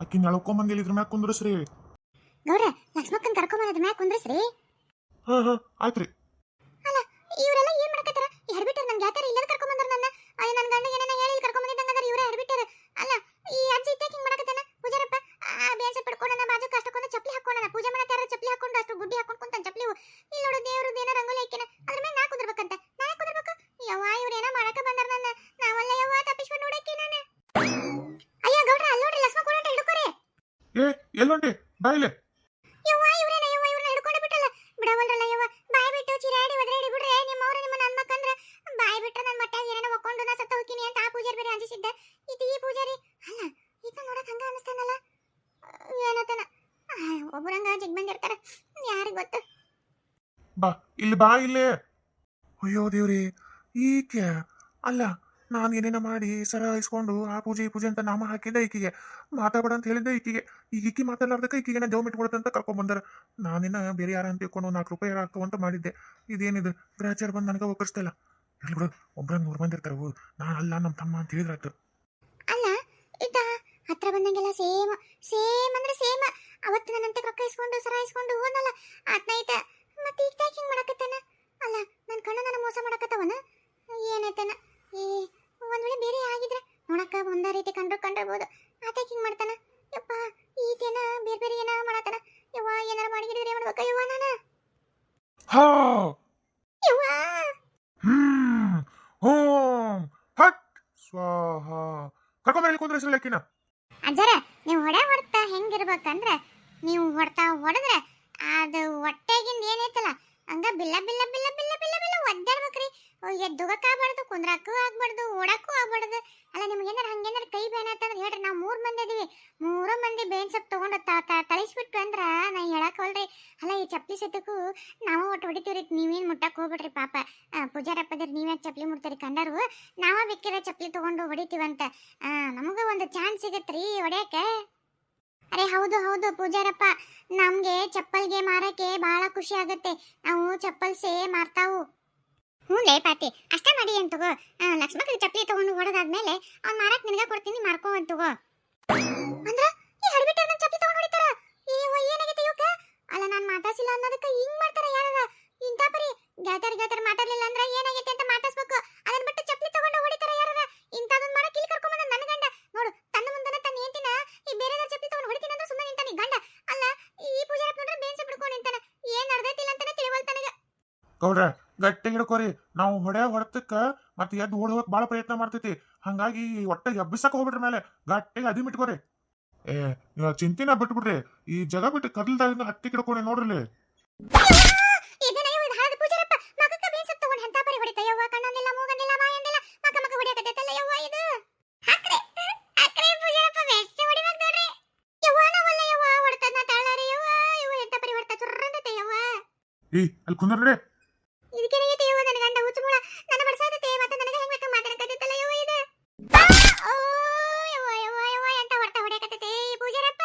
ಅಕ್ಕಿನ ಎಳ್ಕೊಂಬಂದಿಲ್ಲ ಇದ್ರ ಮ್ಯಾಗ ಕುಂದ್ರಸ್ರಿ. ಗೌಡ್ರ ಲಕ್ಷ್ಮಕ್ಕನ್ ಕರ್ಕೊಂಬರೋದ್ರ ಮ್ಯಾಗ ಕುಂದ್ರಸ್ರಿ. ಹಾ ಹಾ ಆಯ್ತ್ರಿ. ಅಲ್ಲ ಇವರೆಲ್ಲ ಏನ್ ಮಾಡಕತ್ತಾರ? ಈ ಹಡ್ಬಿಟ್ಟರ್ ನನ್ ಗೆಳತಿಯರು ಇಲ್ಲದ ಕರ್ಕೊಂಬಂದ್ರ ನನ್ನ? ಅಯ್ಯ ನನ್ ಗಂಡ ಏನೇನ ಹೇಳಿ ಇಲ್ಲಿ ಕರ್ಕೊಂಬಂದಿದ್ದಂಗಂದ್ರ ಇವ್ರ ಹಡ್ಬಿಟ್ಟರ್ ಅಲ್ಲ ಈ ಅಜ್ಜಿ ಇತ್ತೇಕ್ ಹಿಂಗ್ ಮಾಡಕತ್ತಾನ? ಪೂಜಾರಪ್ಪ ಆ ಬೇಸ ಪಡ್ಕೊಂಡನ ಬಾಜು ಕಷ್ಟಕೊಂಡ ಚಪ್ಲಿ ಹಾಕೊಂಡನ ಪೂಜೆ ಮಾಡತ್ತಾರ ಚಪ್ಲಿ ಹಾಕೊಂಡು ಅಷ್ಟು ಗುಡ್ಡಿ ಹಾಕೊಂಡು ಕುಂತಾನ ಚಪ್ಲಿ ಯಾರಿಗ್ ಗೊತ್ತು? ಬಾ ಇಲ್ಲಿ ಬಾ ಇಲ್ಲೇ. ಅಯ್ಯೋ ದೇವ್ರಿ ಈಕೆ. ಅಲ್ಲ ನಾನು ಏನೇನ ಮಾಡಿ ಸರ ಇಸ್ಕೊಂಡು ಆ ಪೂಜೆ ಪೂಜೆ ಅಂತ ನಾಮ ಹಾಕಿದ್ದೆ ಈಕಿಗೆ. ಮಾತಾಡಬೇಡ ಅಂತ ಹೇಳಿದ್ದೆ ಈಕಿಗೆ. ಈಗ ಈಕಿ ಮಾತಾಡ್ಲಾರ್ದಕ್ಕೆ ಈಕಿಗೆ ದೇವ್ ಅಂತ ಕರ್ಕೊಂಡ್ ನಾನಿನ್ನ ಬೇರೆ ಯಾರ ಅಂತ ತಿಳ್ಕೊಂಡು ನಾಲ್ಕು ರೂಪಾಯಿ ಹಾಕುವಂತ ಮಾಡಿದ್ದೆ. ಇದೇನಿದು? ಗ್ರಹಚಾರ ಬಂದು ನನಗೆ ಒಕ್ಕರಿಸ್ತಿಲ್ಲ ಇರ್ಲಿ ಬಿಡು ಒಬ್ಬರ ನೂರು ಮಂದಿ ನಾನು ಅಲ್ಲ ನಮ್ಮ ತಮ್ಮ ಅಂತ ಹೇಳಿದ್ರಾಯ್ತು. ಅಲ್ಲ, ಇದ್ದ? ಹತ್ರ ಬಂದಂಗೆಲ್ಲ ಸೇಮ್ ಸೇಮ್ ಅಂದ್ರೆ ಸೇಮ್. ಅವತ್ತು ನನ್ನಂತೆ ರೊಕ್ಕ ಇಸ್ಕೊಂಡು, ಸರ ಇಸ್ಕೊಂಡು ಹೋದಲ್ಲ ಆತ್ನೈತ ಮತ್ತೆ ಈಗ ಟ್ಯಾಕಿಂಗ್ ಮಾಡಕತ್ತಾನ? ಅಲ್ಲ ನನ್ನ ಕಣ್ಣ ನನ್ನ ಮೋಸ ಮಾಡಕತ್ತವನ? ಏನಾಯ್ತಾನ? ಏ ಒಂದ್ ವೇಳೆ ಬೇರೆ ಆಗಿದ್ರೆ ನೋಡಕ್ಕ ಒಂದ ರೀತಿ ಕಂಡಿರ್ಬೋದು ಆತ ಹಿಂಗೆ ಮಾಡ್ತಾನ? ಯಪ್ಪ ಈತೇನ ಬೇರೆ ಬೇರೆ ಏನ ಮಾಡತಾನ ಯವ್ವ ಏನಾರ ಮಾಡಿ ಹಿಡಿದ್ರೆ ಏನ್ ಮಾಡ್ಬೇಕ? ಯವ್ವ ನಾನು? ಹಾ! ಯವ್ವ! ಹ್ಮ್! ಓಂ! ಹಟ್! ಸ್ವಾಹ! ಕರ್ಕೊಂಬರಲಿ ಕುಂದ್ರಸ್ರಿ ಲೆಕ್ಕಿನ ಅಜ್ಜರ ನೀವು ಹೊಡೆ ಹೊಡ್ತಾ ಹೆಂಗಿರ್ಬೇಕಂದ್ರ ನೀವು ಹೊಡ್ತಾ ಹೊಡೆದ್ರೆ ಅದು ಹೊಟ್ಟೆಗಿಂದ ಏನೈತಲ್ಲ ಹಂಗ ಬಿಲ್ಲ ಬಿಲ್ಲ ಬಿಲ್ಲ ಬಿಲ್ಲ ಬಿಲ್ಲ ಬಿಲ್ಲ ಒದ್ದಾಡ್ಬೇಕ್ರಿ. ಎದ್ದುಗಕ್ಕೆ ಆಗ್ಬಾರ್ದು ಕುಂದ್ರಕ್ಕೂ ಆಗ್ಬಾರ್ದು ಓಡಕ್ಕೂ ಆಗ್ಬಾರ್ದು. ಅಲ್ಲ, ನಿಮ್ಗೆ ಏನಾರ ಹಂಗೇನಾರ ಕೈ ಬೇನಾತಂದ್ರೆ ಹೇಳ್ರಿ, ನಾವು ಮೂರು ಮಂದಿ ಇದೀವಿ. ಮೂರು ಮಂದಿ ಬೇನ್ ಸೊಪ್ಪು ತೊಗೊಂಡು ತಳಿಸ್ಬಿಟ್ವಿ ಅಂದ್ರೆ ನಾ ಹೇಳಕ್ ಹೋಲ್ರಿ. ಅಲ್ಲ, ಈ ಚಪ್ಪಲಿ ಸತ್ತಕ್ಕೂ ನಾವು ಒಟ್ಟು ಹೊಡಿತೀವ್ರಿ, ನೀವೇನು ಮುಟ್ಟಕ್ಕೆ ಹೋಗ್ಬಿಡ್ರಿ ಪಾಪ. ಪೂಜಾರಪ್ಪದ್ರ ನೀವೇ ಚಪ್ಪಲಿ ಮುಡ್ತೀರಿ ಕಂಡರು? ನಾವ ಬೇಕಿರೋ ಚಪ್ಪಲಿ ತಗೊಂಡು ಹೊಡಿತೀವಂತ. ನಮಗೂ ಒಂದು ಚಾನ್ಸ್ ಸಿಗತ್ರಿ ಹೊಡ್ಯಾಕ? ಅರೆ, ಹೌದು ಹೌದು ಪೂಜಾರಪ್ಪ. ನಮಗೆ ಚಪ್ಪಲ್ಗೆ ಮಾರಕ್ಕೆ ಭಾಳ ಖುಷಿ ಆಗುತ್ತೆ. ನಾವು ಚಪ್ಪಲ್ಸೇ ಮಾರ್ತಾವು. ಹ್ಞೂ ಲೇ ಪಾತಿ, ಅಷ್ಟೇ ಮಾಡಿ ಅಂತ ತಗೋ? ಲಕ್ಷ್ಮಕ್ಕ ಚಪ್ಪಲಿ ತಗೊಂಡು ಹೊಡೆದಾದ್ಮೇಲೆ ಅವ್ನು ಮಾರಕ್ ನಿನಗೆ ಕೊಡ್ತೀನಿ, ಮಾರ್ಕೋ ಅಂತ ತಗೋ. ಅಂದ್ರ ಈ ಹಡ್ಬಿಟ್ಟು ನನ್ನ ಚಪ್ಪಲಿ ತಗೊಂಡು ಹೊಡಿತಾರ? ಏ ಏನಾಗೈತೆ ಇವಕ್ಕ ಅಲ್ಲ, ನಾನು ಮಾತಾಡ್ಸಿಲ್ಲ ಅನ್ನೋದಕ್ಕೆ ಹಿಂಗ್ ಮಾಡ್ತಾರ ಯಾರ ಇಂಥ ಪರಿ ಗೆಳತರ ಗೆಳತರ ಮಾತಾಡ್ಲಿಲ್ಲ ಅಂದ್ರೆ ಏನಾಗೈತೆ ಅಂತ ಮಾತಾಡ್ಸ್ಬೇಕು? ಅದನ್ನ ಬಿಟ್ಟು ಚಪ್ಪಲಿ ತಗೊಂಡು ಹೊಡಿತಾರ ಯಾರ ಇಂಥದನ್ನ ಮಾಡಕ್ಕೆ ಇಲ್ಲಿ ಕರ್ಕೊಂಬಂದ ನನ್ನ ಗಂಡ. ನೋಡು, ತನ್ನ ಮುಂದನ ತನ್ನ ಹೆಂಡತಿನ ಈ ಬೇರೆ ಚಪ್ಪಲಿ ತಗೊಂಡು ಹೊಡಿತೀನಿ ಅಂದ್ರೆ ಸುಮ್ಮನೆ ನಿಂತಾನೆ ಗಂಡ. ಅಲ್ಲ, ಈ ಪೂಜಾರಪ್ಪ ನೋಡ್ರೆ ಬೇನ್ಸ ಬಿಡ್ಕೊಂಡು ನಿಂತಾನೆ. ಏನ್ ನಡೆದೈತಿಲ್ಲ ಅಂತಾನೆ ತಿಳಿವಲ್ ತನಗ ಗೌಡ್ರ ಗಟ್ಟಿ ಹಿಡ್ಕೋರಿ ನಾವು ಹೊಡೆ ಹೊಡೆತಕ್ಕ ಮತ್ತೆ ಎದ್ದು ಓಡ್ ಹೋಗಕ್ ಭಾಳ ಪ್ರಯತ್ನ ಮಾಡ್ತೈತಿ. ಹಂಗಾಗಿ ಒಟ್ಟ ಎಬ್ಬಿಸಕ್ ಹೋಗ್ಬಿಟ್ರ ಮೇಲೆ. ಗಟ್ಟಿಗೆ ಅದಿ ಮಿಟ್ಕೋರಿ ಏ ನೀವು ಚಿಂತಿನ ಬಿಟ್ಬಿಡ್ರಿ. ಈ ಜಗ ಬಿಟ್ಟು ಕದಲ್ದಾಗ ಹತ್ತಿ ಕಿಡ್ಕೊಂಡಿ ನೋಡ್ರಿ. ಏ ಅಲ್ಲಿ ಇದು ಹಾಳದ ಪೂಜಾರಪ್ಪ ಮಗಕ್ಕ ಬೇನ್ಸ ತಗೊಂಡು ಎಂತ ಪರಿ ಹೊಡಿತ ಯವ್ವ ಕಣ್ಣನ್ನೆಲ್ಲ ಮೂಗನ್ನೆಲ್ಲ ಬಾಯನ್ನೆಲ್ಲ ಮಗ ಮಗ ಹೊಡಿಯಕತ್ತೈತಲ್ಲ ಯವ್ವ ಇದು ಹಾಕ್ರೆ ಹಾಕ್ರೆ ಪೂಜಾರಪ್ಪ ಬೆಸ್ಟ್ ಹೊಡಿಬೇಕು ನೋಡ್ರಿ ಯವ್ವ ನಾವಲ್ಲ ಯವ್ವ ಹೊಡ್ತದ್ನ ತಾಳಾರಿ ಯವ್ವ ಇವ ಎಂತ ಪರಿ ಹೊಡ್ತ ಚುರ್ರಂದತೆ ಯವ್ವ ಏ ಅಲ್ಲಿ ಕುಂದ್ರಿ ಇದಕ್ಕೇನಾಗೈತೆ ಯವ್ವ ನನ್ನ ಗಂಡ ಹುಚ್ಚು ಮೂಳ ನನ್ನ ಬಡ್ಸಾದತೆ ಮತ್ತೆ ನನಗೆ ಹೆಂಗ್ ಬೇಕು ಮಾತಾಡಕತ್ತೈತಲ್ಲ ಯವ್ವ ಇದು ಆ! ಓ ಯವ್ವ ಯವ್ವ ಯವ್ವ ಎಂತ ಹೊಡ್ತ ಹೊಡ್ಯಾಕತ್ತೈತೆ ಈ ಪೂಜಾರಪ್ಪ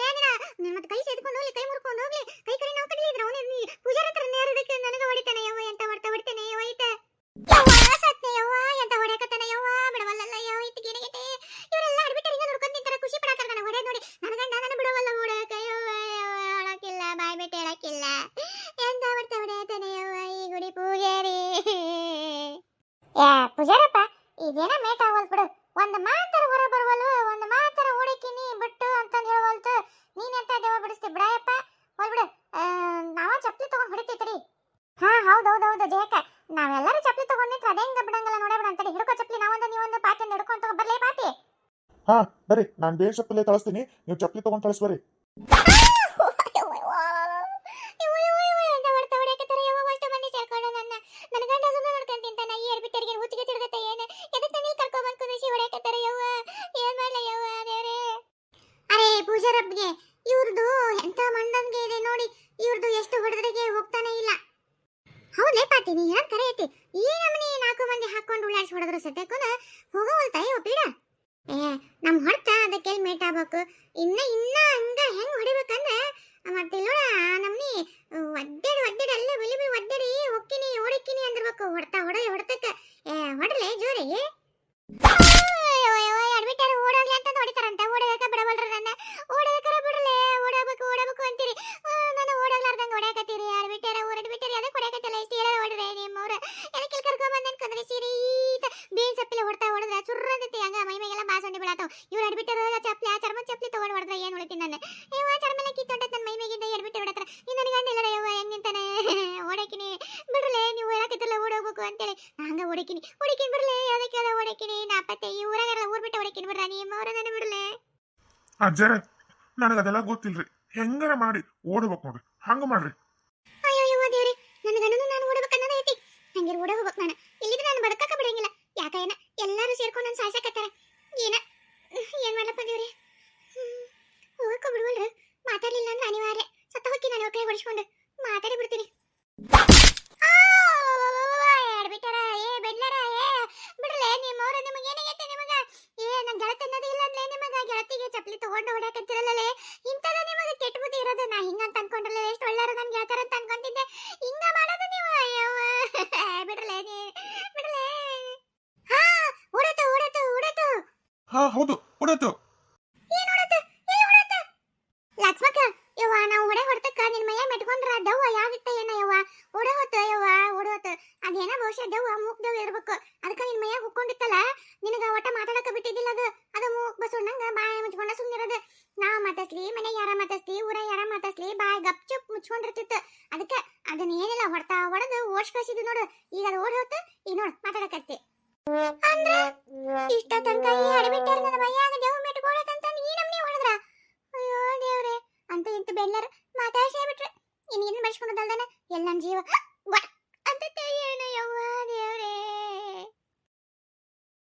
ಏನಿನ ನಿನ್ ಮತ್ತೆ ಕೈ ಸೇದ್ಕೊಂಡು ಹೋಗ್ಲಿ ಕೈ ಮುರ್ಕೊಂಡು ಹೋಗ್ಲಿ ಕೈ ಕೈ ನಾವು ಕಡಿಲಿದ್ರ ಅವನೇ ನೀ ಪೂಜಾರ ಹತ್ರ ನೇರದಕ್ಕೆ ನನಗೆ ಹೊಡಿತಾನೆ ಯವ್ವ ಎಂತ ಹೊಡ್ತ ಹೊಡಿತಾನೆ ಯವ್ವ ಈತ ಯವ್ವ ಸತ್ನೆ ಯವ್ವ ಎಂತ ಹೊಡ್ಯಾಕತ್ತಾನೆ ಯವ್ವ ಬಿಡವಲ್ಲಲ್ಲ ಯವ್ವ ಈತಗೆ ಏನಾಗೈತೆ ಇವರೆಲ್ಲ ಅಡ್ಬಿಟ್ಟರೆ ಹಿಂಗ ನೋಡ್ಕೊಂಡು ನಿಂತಾರ ಖುಷಿ ಪಡತ್ತಾರ ನನಗೆ ಹೊಡೆ ನೋಡಿ ನನ್ನ ಗಂಡ ನನ್ನ ಬಿಡವಲ್ಲ ಹೊಡ್ಯಾಕ ಯವ್ವ ಯವ್ವ ಹೇಳಕ್ಕಿಲ್ಲ ಬಾಯ್ ಬಿಟ್ಟು ಹೇಳಕ್ಕಿಲ್ಲ ಎಂತ ಹೊಡ್ತ ಹೊಡ್ಯಾತಾನೆ ಯವ್ವ ಈ ಗುಡಿ ಪೂಜಾರಿ ಏ ಪೂಜಾರಪ್ಪ, ಇದೇನ ಮೇಟ್ ಆಗಲ್ ಬಿಡು. ಒಂದು ಮಾತರ ಹೊರ ಬರವಲ್ಲು, ಒಂದು ಮಾತರ ಹುಡುಕಿನಿ ಬಿಟ್ಟು ಅಂತಂದ್ ಹೇಳವಲ್ತು. ನೀನ್ ಎಂತ ದೇವ ಬಿಡಿಸ್ತಿ, ಬಿಡಯಪ್ಪ? ಹೋಲ್ಬಿಡು ನಾವ ಚಪ್ಪಲಿ ತಗೊಂಡ್ ಹೊಡಿತೈತ್ರಿ. ಹಾ ಹೌದು ಹೌದು ಹೌದು ಜಯಕ ನಾವೆಲ್ಲರೂ ಚಪ್ಪಲಿ ತಗೊಂಡ್ ನಿಂತ್ರ ಅದೇ ಹಿಂಗ ಬಿಡಂಗಲ್ಲ ನೋಡೇ ಬಿಡ ಅಂತಡಿ ಹಿಡ್ಕೋ ಚಪ್ಪಲಿ ನಾವೊಂದು ನೀವೊಂದು ಪಾಟಿ ತಗೋ ಬರ್ಲೇ ಪಾತಿ ಹಾ ಬರ್ರಿ. ನಾನು ಬೇರೆ ಚಪ್ಪಲಿ ಕಳಿಸ್ತೀನಿ ನೀವು ಚಪ್ಪಲಿ ತಗೊಂಡ್ ಕಳಿಸ್ಬರ್ರಿ ಅರೆ ಪೂಜಾರಬ್ಗೆ ಇವ್ರದ್ದು ಎಂತ ಮಂಡನ್ಗೆ ಇದೆ ನೋಡಿ. ಇವ್ರದ್ದು ಎಷ್ಟು ಹೊಡೆದ್ರಿಗೆ ಹೋಗ್ತಾನೆ ಇಲ್ಲ. ಹೌದೇ ಪಾತಿ, ನೀ ಹೇಳದ್ ಕರೆ ಐತಿ. ಈ ನಮನಿ ನಾಲ್ಕು ಮಂದಿ ಹಾಕೊಂಡು ಉಳ್ಳಾಡ್ಸಿ ಹೊಡೆದ್ರು ಸದ್ಯಕ್ಕೂನ ಹೋಗವಲ್ತ ಅಯ್ಯೋ ಪೀಡ. ಏ ನಮ್ಮ ಹೊಡ್ತ ಅದಕ್ಕೆ ಮೇಟ್ ಆಗ್ಬೇಕು. ಇನ್ನ ಇನ್ನ ಹಂಗ ಹೆಂಗ್ ಹೊಡಿಬೇಕಂದ್ರೆ ಮತ್ತೆ ನೋಡ ನಮ್ನಿ ಒದ್ದೆಡ್ ಒದ್ದೆಡ್ ಅಲ್ಲ ಬಿಲಿ ಬಿಲಿ ಒದ್ದೆಡಿ ಹೊಕ್ಕಿನಿ ಓಡಿಕ್ಕಿನಿ ಅಂದಿರ್ಬೇಕು ಹೊಡ್ತಾ ಹೊಡ ಹೊಡ್ತಕ್ಕ ಏ ಹೊಡ್ಲೆ ಜೋರಿ ಅಡ್ಬಿಟ್ಟಾರ ಓಡೋಗ್ಲಿ ಅಂತ ಹೊಡಿತಾರಂತ ಓಡೋದಕ್ಕ ಬಿಡಬಲ್ರ ನನ್ನ ಓಡೋದಕ್ಕರ ಬಿಡಲೆ ಓಡಬೇಕು ಓಡಬೇಕು ಅಂತೀರಿ ಆ, ನನ್ನ ಓಡೋಗ್ಲಾರ್ದಂಗ ಹೊಡ್ಯಾಕತ್ತೀರಿ ಅಡ್ಬಿಟ್ಟಾರ ಓಡಾಡ್ಬಿಟ್ಟಾರಿ ಅದಕ್ಕೆ ಹೊಡ್ಯಾಕತ್ತಲ್ಲ ಇಷ್ಟು ಹೇಳ ಹೊಡ್ರೆ ನಿಮ್ಮವ್ರ ಎದಕ್ಕೆ ಇಲ್ಲಿ ಕರ್ಕೊಂಡ್ ಬಂದ್ ಅನ್ಕೊಂಡ್ರೆ ಸೀರೀತ ಬೇನ್ ಸಪ್ಪಿಲೆ ಹೊಡ್ತಾ ಹೊಡೆದ್ರೆ ಸುರ್ರಂತೈತಿ ಹಂಗ ಮೈ ಮೇಗೆಲ್ಲ ಬಾಸಂಡಿ ಬೀಳಾತಾವ ಇವ್ರು ಅಡ್ಬಿಟ್ಟಾರ ಚಪ್ಲಿ ಆ ಚರ್ಮ ಚಪ್ಲಿ ತಗೊಂಡ್ ಹೊಡೆದ್ರೆ ಏನ್ ಉಳಿತೀನಿ ನಾನು ಇವ ಚರ್ಮೆಲ್ಲ ಕಿತ್ತೊಂಟ ನನ್ನ ಮೈ ಮೇಗಿಂದ ಎಡ್ಬಿಟ್ಟು ಬಿಡತ್ರ ಇನ್ನು ನನಗೆ ಗಂಡ ಇಲ್ಲಡ ಇವ ಹೆಂಗ್ ನಿಂತಾನೆ ಓಡಕಿನಿ ಬಿಡ್ರಲೆ ನೀವು ಹೇಳಕತ್ತಿರಲ್ಲ ಓಡೋಗ್ಬೇಕು ಅಂತೇಳಿ ನಾ ಹಂಗ ಓಡಕಿನಿ ಓಡಕಿನಿ ಬಿಡ್ಲೆ ಅದಕ್ಕೆ ಅದ ಓಡಕಿನಿ ನಾಪತ್ತೆ ಈ ಊರಾಗ ಊರ್ ಬಿಟ್ಟು ಓಡಕಿನಿ ಬಿಡ್ರ ನಿಮ್ಮ ಅವ್ರ ನನ್ನ ಬಿಡ್ಲೆ ಅಜ್ಜರ ನನಗೆ ಅದೆಲ್ಲ ಗೊತ್ತಿಲ್ರಿ ಹೆಂಗಾರ ಮಾಡಿ ಓಡ್ಬೇಕು ನೋಡ್ರಿ ಹಂಗ ಮಾಡ್ರಿ ಅಯ್ಯೋ ಯವ್ವ ದೇವ್ರಿ ನನ್ನ ಗಂಡನು ನಾನು ಓಡಬೇಕನ್ನೋದು ಐತಿ ಹಂಗೆ ಓಡ ಹೋಗ್ಬೇಕು ನಾನು ಇಲ್ಲಿದ್ರೆ ನಾನು ಬದುಕಕ್ಕ ಬಿಡಂಗಿಲ್ಲ ಯಾಕ ಏನ ಎಲ್ಲರೂ ಸೇರ್ಕೊಂಡು ನನ್ನ ಸಾಯ್ಸಕತ್ತಾರ ಏನ ಏನ್ ಮಾಡ್ಲಪ್ಪ ದೇವ್ರಿ ಹೋಗಕ್ಕ ಬಿಡ್ವಲ್ರ ಮಾತಾಡ್ಲಿಲ್ಲ ಅಂದ್ರೆ ಅನಿವಾರ್ಯ ಸತ್ತ ಹೋಗಿ ನಾನು ಕೈ ಹೊಡಿಸ್ಕೊಂಡು ಮಾತಾಡಿ ಬಿಡ್ತೀನಿ ಬಿಟ್ಟಾರ ಏ ಬೆಡ್ಲಾರ ಏ ಬಿಡ್ರಲೆ ನಿಮ್ಮವ್ರ ನಿಮಗೆ ಏನಾಗೈತೆ ನಿಮಗ ಏ ನನ್ ಗೆಳತಿ ಅನ್ನೋದು ಇಲ್ಲ ಅಂದ್ರೆ ನಿಮಗ ಗೆಳತಿಗೆ ಚಪ್ಲಿ ತಗೊಂಡು ಹೊಡ್ಯಾಕತ್ತಿರಲ್ಲೇ ಇಂಥದ ನಿಮಗೆ ಕೆಟ್ಟ ಬುದ್ಧಿ ಇರೋದು ನಾ ಹಿಂಗಂತ ಅನ್ಕೊಂಡ್ರಲ್ಲ ಎಷ್ಟು ಒಳ್ಳೆಯವರು ನನ್ಗೆ ಹೇಳ್ತಾರ ಅಂತ ಅನ್ಕೊಂತಿದ್ದೆ ಹಿಂಗ ಮಾಡೋದು ನೀವು ಅಯ್ಯವ್ವ ಬಿಡ್ರಲೆ ನೀ ಬಿಡ್ರಲೆ ಹಾ ಓಡಾತು ಓಡಾತು ಓಡಾತು ಹಾ, ಹೌದು. ಓಡಾತು ಲಕ್ಷ್ಮಕ್ಕ, ಯವ್ವ, ನಾವು ಹೊಡೆ ಹೊಡ್ತಕ್ಕ, ನಿನ್ ಮೈಯ ಮೆಟ್ಕೊಂಡ್ರ ದವ್ವ ಯಾವಿತ್ತ ಏನ ಯವ್ವ? ಓಡ ಹೊತ್ತು, ಯವ್ವ ಓಡ ಹೊತ್ತು. ಅದೇನ ಬಹುಶಃ ದವ್ವ ಮೂಕ್ ದವ್ವ ಇರ್ಬೇಕು. ಅದಕ್ಕ ನಿನ್ ಮೈಯ ಹುಕ್ಕೊಂಡಿತ್ತಲ್ಲ? ನಿನಗ ಒಟ್ಟ ಮಾತಾಡಕ ಬಿಟ್ಟಿದ್ದಿಲ್ಲ ಅದು. ಅದು ಮೂಕ್ ಬಸವಣ್ಣಂಗ ಬಾಯ ಮುಚ್ಕೊಂಡ ಸುಮ್ನಿರೋದು. ನಾವ್ ಮಾತಾಡ್ಸ್ಲಿ ಮನೆ ಯಾರ ಮಾತಾಡ್ಸ್ಲಿ ಊರ ಯಾರ ಮಾತಾಡ್ಸ್ಲಿ, ಬಾಯ್ ಗಪ್ ಚುಪ್ ಮುಚ್ಕೊಂಡಿರ್ತಿತ್ತು. ಅದಕ್ಕ ಅದನ್ನ ಏನಿಲ್ಲ ಹೊಡ್ತಾ ಹೊಡೆದು ಓಡ್ಸ್ ಕಳ್ಸಿದ್ವಿ ನೋಡು. ಈಗ ಅದು ಓಡ್ ಹೊತ್ತು ಈಗ ನೋಡು ಮಾತಾಡಕತ್ತಿ ಅಂದ್ರ ಇಷ್ಟ ತನಕ ಈ ಅಡಬಿಟ್ಟಾರ ನನ್ನ ಮೈಯಾಗ ದೇವ್ ಮೆಟ್ಕೊಳಕಂತ ನೀ ನಮ್ನಿ ಹೊಡೆದ್ರ? ಅಯ್ಯೋ ದೇವ್ರೆ. ಅಂತ ಇಂತ ಬೆಲ್ಲರ್ ಮಾತಾಡ್ಸೇ ಬಿಟ್ರೆ. ಇನ್ನೇನು ಬೆಳ್ಸ್ಕೊಂಡದಲ್ದನ ಎಲ್ಲ ನನ್ನ ಜೀವ.